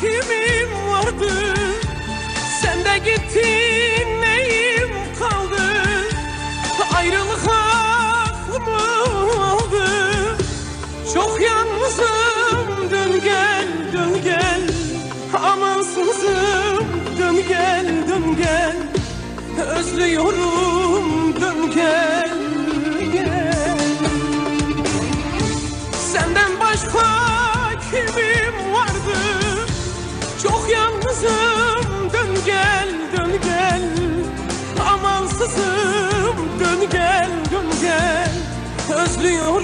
Kimim vardı? Sen de gittin neyim kaldı? Ayrılık aklımı aldı Çok yalnızım dön gel dön gel. Amansızım dön gel dön gel. Özlüyorum dön gel gel. Senden başka kimim gel dön gel. Amansızım. Dön gel dön gel. Özlüyorum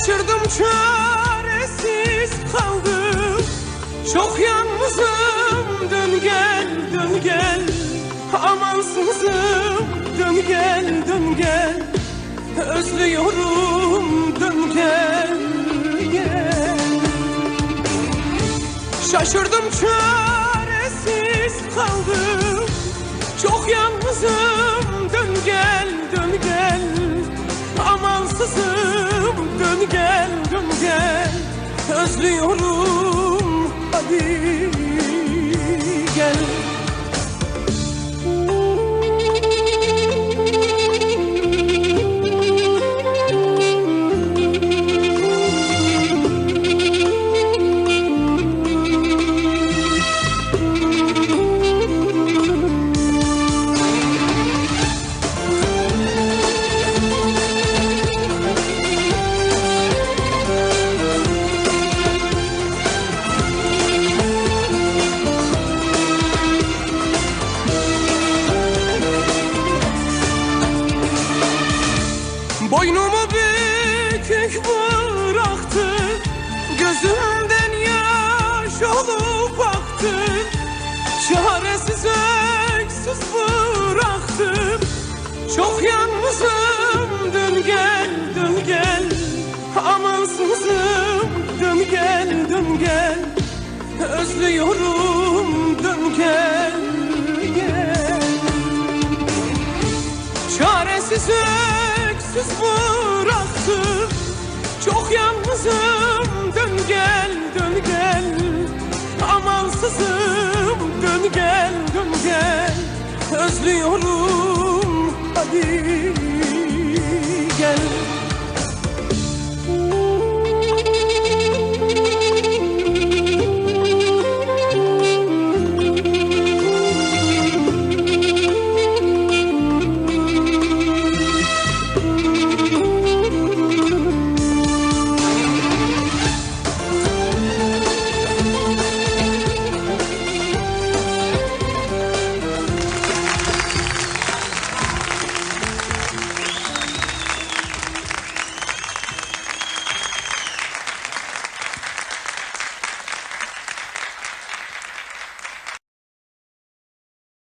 Şaşırdım çaresiz kaldım. Çok yalnızım. Dön gel dön gel. Amansızım. Dön gel dön gel. Özlüyorum. Dön gel gel. Şaşırdım çaresiz kaldım. Çok yalnızım gel gel Özlüyorum hadi Çok yalnızım. Dön gel dön gel. Amansızım. Dön gel dön gel. Özlüyorum. Dön gel gel. Çaresiz öksüz bıraktım. Çok yalnızım. Dön gel dön gel. Amansızım. Dön gel dön gel. Özlüyorum hadi gel